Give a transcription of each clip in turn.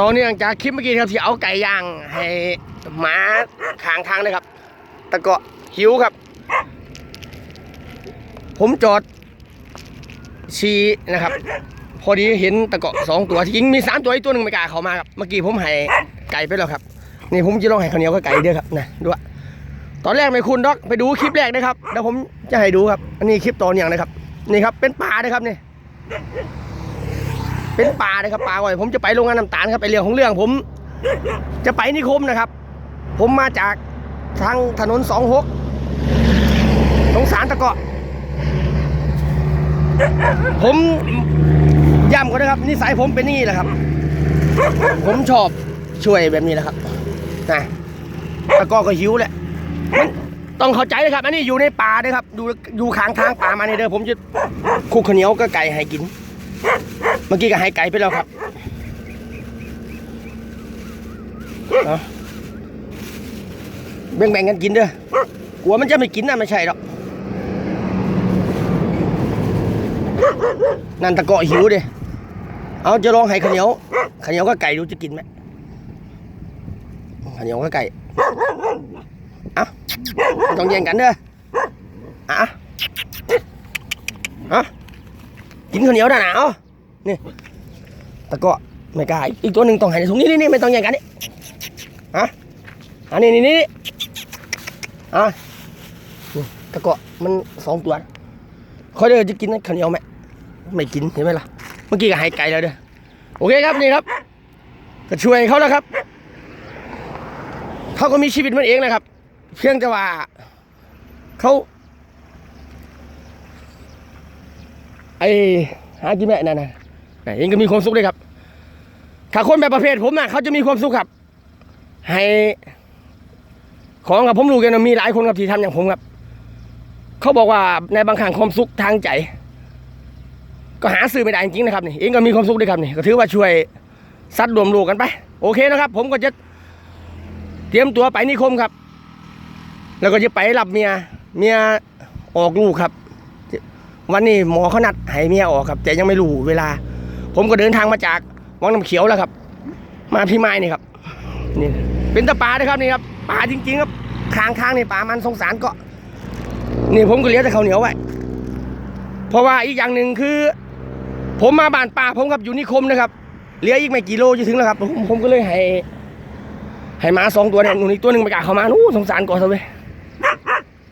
ตอนนี้หลังจากคลิปเมื่อกี้ครับที่เอาไก่ย่างให้หมาขางทางเลยครับ ตะเกาะหิวครับ ผมจอดชีนะครับ พอดีเห็นตะเกาะสองตัวที่จริงมีสามตัวอีกตัวหนึ่งไม่กล้าเข้ามาครับเมื่อกี้ผมให้ไก่ไปแล้วครับนี่ผมจะลองให้ข้าวเหนียวกับไก่เด้อครับนะดูอะตอนแรกไม่คุณดอกไปดูคลิปแรกนะครับเดี๋ยวผมจะให้ดูครับ อันนี้คลิปตอนอย่างนะครับ นี่ครับเป็นปลานะครับนี่ เป็นปลาเลยครับปลาก่อย ผมจะไปโรงงานน้ำตาลครับไปเรื่องของเรื่อง ผมจะไปนิคมนะครับ ผมมาจากทางถนนสองหกตรงสารตะเกาะ ผมย้ำก่อนนะครับนิสัยผมเป็นนี่แหละครับ ผมชอบช่วยแบบนี้แหละครับนะตะเกาะก็หิวแหละต้องเข้าใจนะครับ อันนี้อยู่ในป่าด้วยครับอยู่อยู่ข้างทางป่ามาในเด้อผมจะคุกข้าวเหนียวก็ไก่ให้กิน เมื่อกี้ก็ให้ไก่ไปแล้วครับเอาแบ่งๆกันกินเด้อกลัวมันจะไม่กินนะไม่ใช่หรอกนั่นตะเกาะหิวดิเอาจะลองให้ขเหนียวขเหนียวก็ไก่ดูจะกินไหมขเหนียวก็ไก่เอาไม่ต้องแย่งกันเด้ออะอะ กินข้าวเหนียวนะหนาวนี่ตะกาะไม่กล้าอีกตัวหนึ่งต้องให้ในถุงนี้นี่นี่ไม่ต้องแย่งกันนี่ฮะอันนี้นี่นี่อะตะกาะมันสองตัวเขาเดี๋ยวจะกินข้าวเหนียวไหมไม่กินเห็นไหมล่ะเมื่อกี้ก็ให้ไก่แล้วเด้อโอเคครับนี่ครับก็ช่วยเขาแล้วครับเขาก็มีชีวิตมันเองนะครับ เพียงแต่ว่าเขา ไอ้หากินแม่นั่นนะเองก็มีความสุขเลยครับถ้าคนแบบประเภทผมน่ะเขาจะมีความสุขครับ ให้ของกับผมรู้กันมีหลายคนครับที่ทำอย่างผมครับ เขาบอกว่าในบางครั้งความสุขทางใจ ก็หาซื้อไม่ได้จริงๆนะครับนี่เองก็มีความสุขด้วยครับนี่ก็ถือว่าช่วยซัดรวมโลกกันไป โอเคนะครับ ผมก็จะเตรียมตัวไปนิคมครับ แล้วก็จะไปรับเมียเมียออกลูกครับ วันนี้หมอเขานัดให้เมียออกครับ แต่ยังไม่รู้เวลา ผมก็เดินทางมาจากวังน้ำเขียวแล้วครับ มาพี่ไม้นี่ครับนี่เป็นตะปลาด้วยครับนี่ครับปลาจริงๆครับค้างค้างๆนี่ปลามันสงสารก็นี่ผมก็เลี้ยงแต่ข้าวเหนียวไว้เพราะว่าอีกอย่างหนึ่งคือ ผมมาบ้านป่าผมกับอยู่นิคมนะครับเหลืออีกไม่กี่โลจะถึงแล้วครับผมผมก็เลยให้ให้หมาสองตัวเนี่ยหนูอีกตัวหนึ่งไปกล้าเขามานู้สงสารก่อนซะเว้ย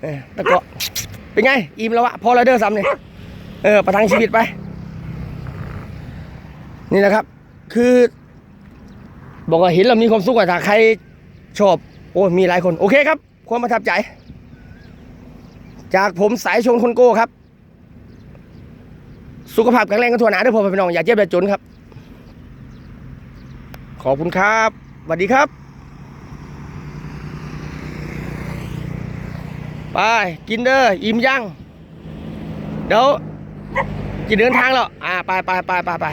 เออแล้วก็เป็นไง อิ่มแล้วอะพอแล้วเด้อซ้ำเนี่ยเออ ประทังชีวิตไป นี่แหละครับ คือ บอกว่าเห็นแล้วมีความสุขอะถ้าใครชอบ โอ้ยมีหลายคน โอเคครับ ความประทับใจ จากผมสายชนคนโก้ครับ สุขภาพแข็งแรงกันทั่วหน้าด้วยพ่อพี่น้อง อย่าเจ็บอย่าจนครับ ขอบคุณครับสวัสดีครับ ไปกินเด้ออิ่มยังเดี๋ยวจะเดินทางแล้วอ่าไปไปไปไปไป